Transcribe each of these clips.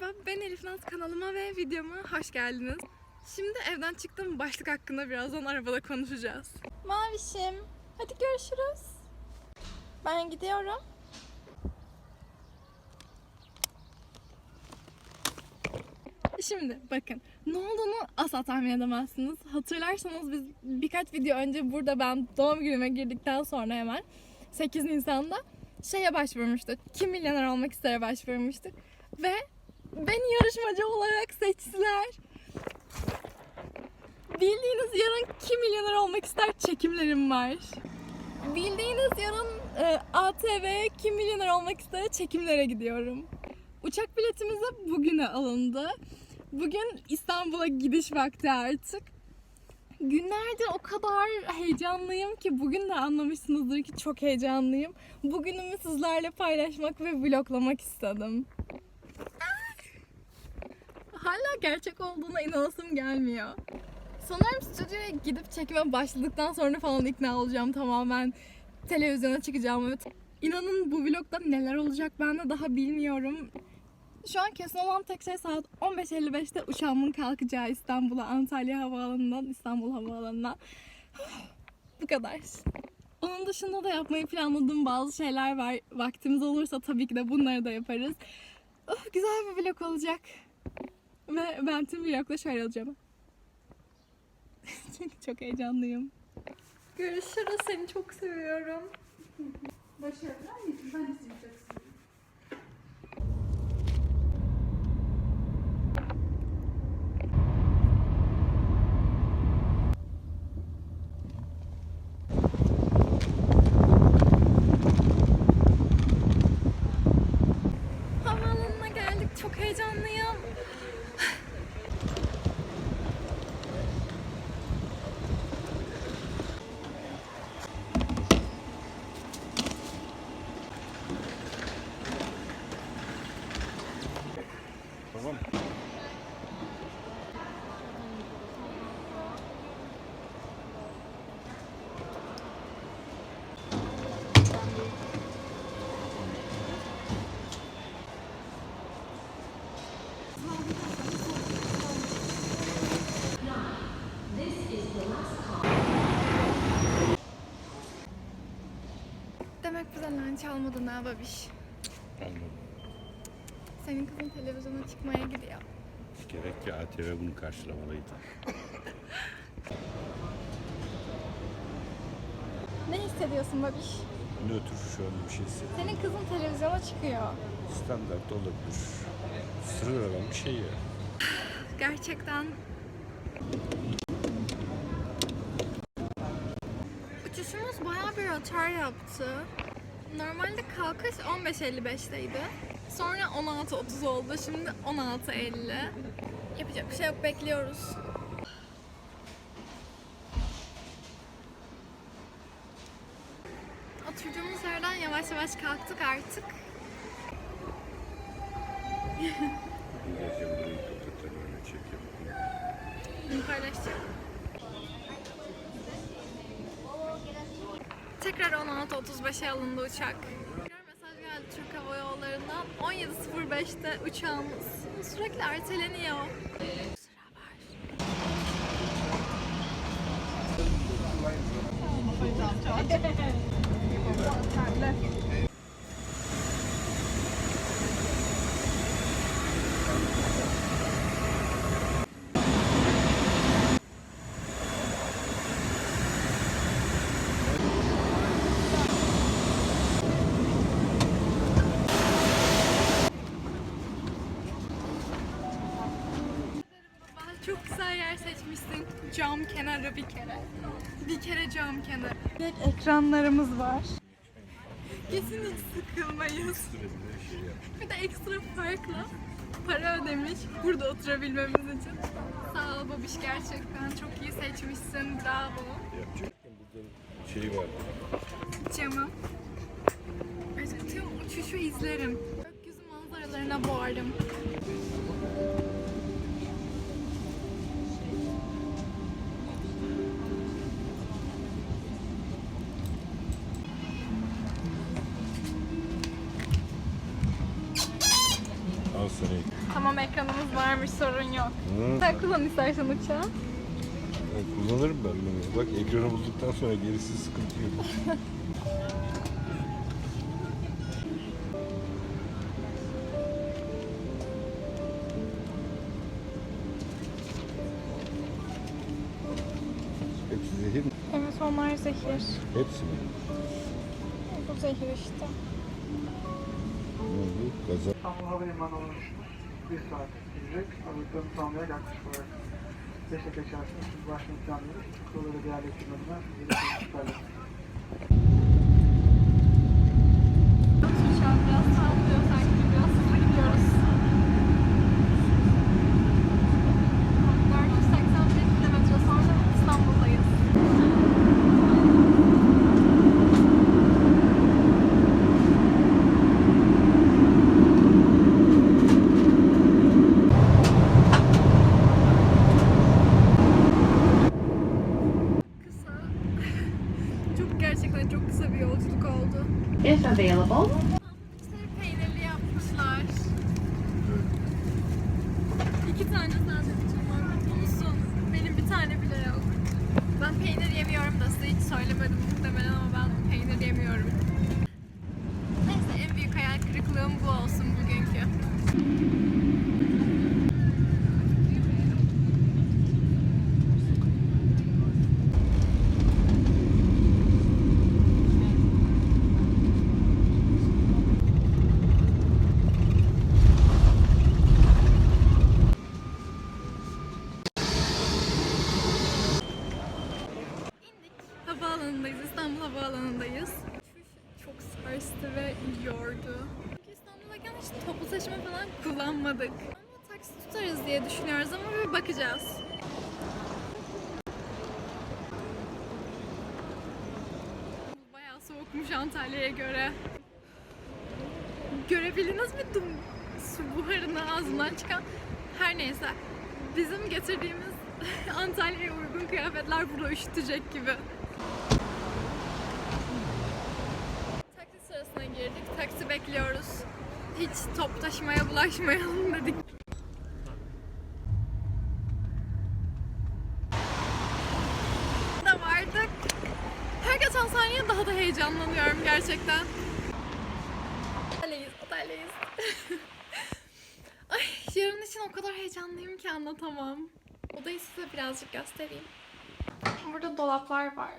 Merhaba, ben Elif Naz kanalıma ve videoma hoş geldiniz. Şimdi evden çıktım, başlık hakkında birazdan arabada konuşacağız. Mavişim, hadi görüşürüz. Ben gidiyorum. Şimdi bakın ne olduğunu asla tahmin edemezsiniz. Hatırlarsanız biz birkaç video önce burada ben doğum günüme girdikten sonra hemen 8 Nisan'da şeye başvurmuştuk. Kim milyoner olmak istere başvurmuştuk. Ve beni yarışmacı olarak seçtiler. Bildiğiniz yarın kim milyoner olmak ister çekimlerim var. Bildiğiniz yarın e, ATV kim milyoner olmak ister çekimlere gidiyorum. Uçak biletimiz de bugüne alındı. Bugün İstanbul'a gidiş vakti artık. Günlerdir o kadar heyecanlıyım ki bugün de anlamışsınızdır ki çok heyecanlıyım. Bugünümü sizlerle paylaşmak ve vloglamak istedim. Hala gerçek olduğuna inanasım gelmiyor. Sanırım stüdyoya gidip çekime başladıktan sonra falan ikna olacağım tamamen televizyona çıkacağım. Evet. İnanın bu vlogda neler olacak ben de daha bilmiyorum. Şu an kesin olan tek şey saat 15.55'te uçağımın kalkacağı İstanbul'a Antalya Havaalanı'ndan İstanbul Havaalanı'na. Bu kadar. Onun dışında da yapmayı planladığım bazı şeyler var. Vaktimiz olursa tabii ki de bunları da yaparız. Oh, güzel bir vlog olacak. Ve ben tüm vlogla şöyle olacağım. Çünkü çok heyecanlıyım. Görüşürüz. Seni çok seviyorum. Başarılar mısın? Ben isteyeceksin. Havaalanına geldik. Çok heyecanlıyım. Tamam. Demek bize lunch almadın ha babiş. Anladım. Senin kızın televizyona çıkmaya gidiyor. Gerek ki ATV bunu karşılamalıydı. Ne hissediyorsun babiş? Nötr an bir şey hissettim. Senin kızın televizyona çıkıyor. Standart olabilir. Sıradan bir şey ya. Gerçekten Uçuşumuz bayağı bir rötar yaptı. Normalde kalkış 15.55'teydi. Sonra 16.30 oldu. Şimdi 16.50. Yapacak bir şey yok. Bekliyoruz. Oturduğumuz yerden yavaş yavaş kalktık artık. Paylaşacağım. Tekrar 16.35'e alındı uçak. Tekrar mesaj geldi Türk Hava Yolları'ndan. 17.05'te uçağımız sürekli erteleniyor. Sıra var. Baba, Çok güzel yer seçmişsin. Cam kenarı bir kere. Bir kere cam kenarı. Ekranlarımız var. Kesin hiç sıkılmayız. Bir de ekstra farkla para ödemiş burada oturabilmemiz için. Sağ ol babiş gerçekten çok iyi seçmişsin. Bravo. Şey var. Camı. Tüm uçuşu izlerim. Gökyüzü manzaralarına boğarım. Tamam ekranımız varmış sorun yok. Hı. Sen kullan istersen uçağı. Ya kullanırım ben bunu. Bak ekranı bulduktan sonra gerisi sıkıntı yok. Hepsi zehir mi? Evet onlar zehir. Hepsi mi? Bu zehir işte. Gaza. İstanbul Havalimanı oluşmuş. Bir saat sürecek. Ağırlıklarını sağlamaya yaklaşık olarak 5 dakika içerisinde siz başlayın planlıyoruz. Kurulları değerlendirme adına Available, İşte peynirli yapmışlar. İki tane sandviçim var. Olsun. Benim bir tane bile yok. Ben peynir yemiyorum da size hiç söylemedim muhtemelen ama ben peynir yemiyorum. Neyse en büyük hayal kırıklığım bu olsun bugünkü. Havaalanındayız, İstanbul Havaalanı'ndayız. Çok sarstı ve yordu. Çünkü İstanbul'dayken hiç toplu taşıma falan kullanmadık. Ama taksi tutarız diye düşünüyoruz ama bir bakacağız. Bayağı soğukmuş Antalya'ya göre. Görebildiniz mi dum su buharını ağzından çıkan? Her neyse. Bizim getirdiğimiz Antalya'ya uygun kıyafetler burada üşütecek gibi. Taksi sırasına girdik. Taksi bekliyoruz. Hiç top taşımaya bulaşmayalım dedik. Da vardık. Her geçen saniye daha da heyecanlanıyorum gerçekten. Oteldeyiz, oteldeyiz. Ay yarın için o kadar heyecanlıyım ki anlatamam. Odayı size birazcık göstereyim. Burada dolaplar var.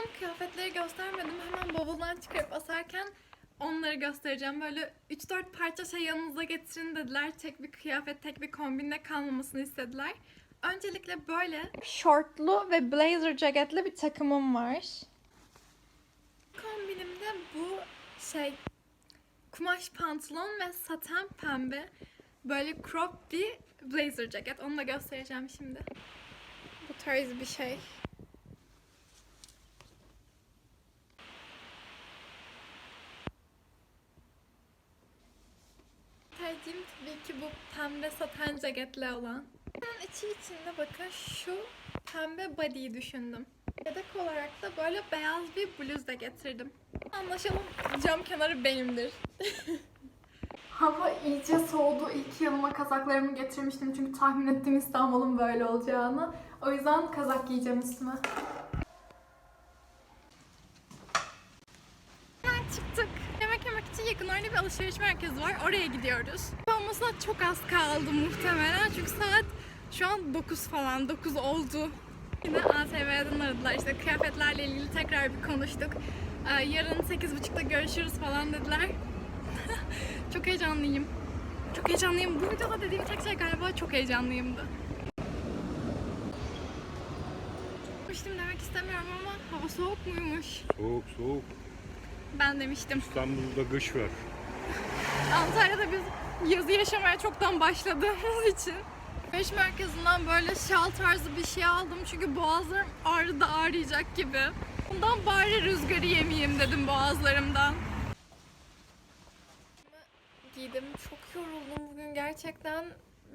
Aldığım kıyafetleri göstermedim. Hemen bavuldan çıkarıp asarken onları göstereceğim. Böyle 3-4 parça şey yanınıza getirin dediler. Tek bir kıyafet, tek bir kombinle kalmamasını istediler. Öncelikle böyle şortlu ve blazer ceketli bir takımım var. Kombinimde bu şey kumaş pantolon ve saten pembe böyle crop bir blazer ceket. Onu da göstereceğim şimdi. Bu tarz bir şey. Tercihim tabii ki bu pembe saten ceketli olan. Ben içi içinde bakın şu pembe body'yi düşündüm. Yedek olarak da böyle beyaz bir bluz da getirdim. Anlaşalım cam kenarı benimdir. Hava iyice soğudu. İlk yanıma kazaklarımı getirmiştim çünkü tahmin ettim İstanbul'un böyle olacağını. O yüzden kazak giyeceğim üstüme. Bir alışveriş merkezi var. Oraya gidiyoruz. Olmasına çok az kaldı muhtemelen. Çünkü saat şu an 9 falan. 9 oldu. Yine ATV'den aradılar. İşte kıyafetlerle ilgili tekrar bir konuştuk. Ee, yarın 8.30'da görüşürüz falan dediler. çok heyecanlıyım. Çok heyecanlıyım. Bu videoda dediğim tek şey galiba çok heyecanlıyımdı. Demiştim demek istemiyorum ama hava soğuk muymuş? Soğuk soğuk. Ben demiştim. İstanbul'da kış var. Antalya'da biz yazı yaşamaya çoktan başladığımız için Alışveriş merkezinden böyle şal tarzı bir şey aldım çünkü boğazlarım ağrıdı ağrıyacak gibi. Bundan bari rüzgarı yemeyeyim dedim boğazlarımdan. giydim. Çok yoruldum bugün gerçekten.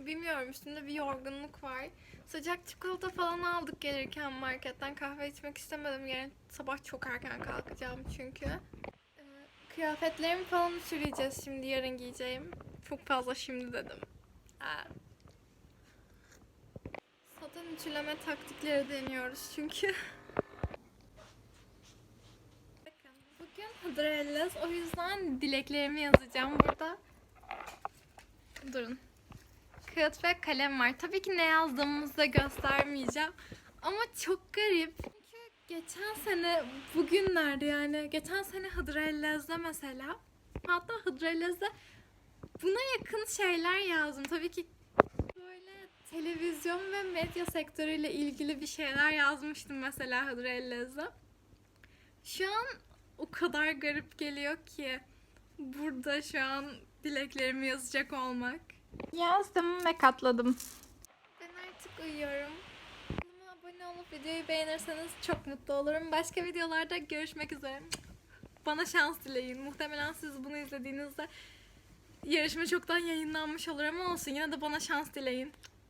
Bilmiyorum üstümde bir yorgunluk var. Sıcak çikolata falan aldık gelirken marketten. Kahve içmek istemedim. Yarın sabah çok erken kalkacağım çünkü. Kıyafetlerimi falan ütüleyeceğiz şimdi yarın giyeceğim. Çok fazla şimdi dedim. Aa. Saten ütüleme taktikleri deniyoruz çünkü. Bakın bugün Hıdrellez o yüzden dileklerimi yazacağım burada. Durun. Kağıt ve kalem var. Tabii ki ne yazdığımızı da göstermeyeceğim. Ama çok garip. Geçen sene bugünlerde yani geçen sene Hıdrellez'de mesela hatta Hıdrellez'de buna yakın şeyler yazdım. Tabii ki böyle televizyon ve medya sektörüyle ilgili bir şeyler yazmıştım mesela Hıdrellez'de. Şu an o kadar garip geliyor ki burada şu an dileklerimi yazacak olmak. Yazdım ve katladım. Ben artık uyuyorum. Abone olup videoyu beğenirseniz çok mutlu olurum. Başka videolarda görüşmek üzere. Bana şans dileyin. Muhtemelen siz bunu izlediğinizde yarışma çoktan yayınlanmış olur ama olsun. Yine de bana şans dileyin.